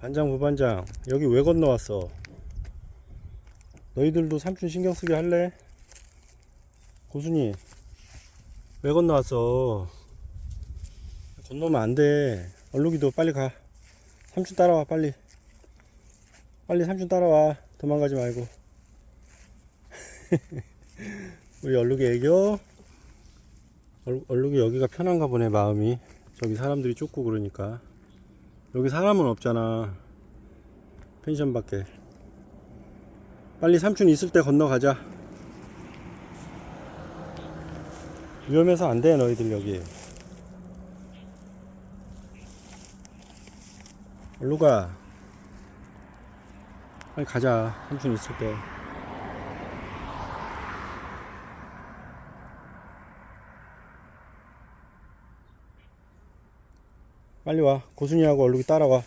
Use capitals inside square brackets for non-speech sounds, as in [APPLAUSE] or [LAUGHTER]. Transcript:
반장 부반장 여기 왜 건너왔어? 너희들도 삼촌 신경 쓰게 할래? 고순이 왜 건너왔어? 건너면 안 돼. 얼룩이도 빨리 가. 삼촌 따라와 빨리. 빨리 삼촌 따라와. 도망가지 말고. [LAUGHS] 우리 얼룩이 애교. 얼- 얼룩이 여기가 편한가 보네 마음이. 저기 사람들이 쫓고 그러니까. 여기 사람은 없잖아. 펜션 밖에. 빨리 삼촌 있을 때 건너가자. 위험해서 안 돼, 너희들 여기. 얼루가. 빨리 가자. 삼촌 있을 때. 빨리 와. 고순이하고 얼룩이 따라와.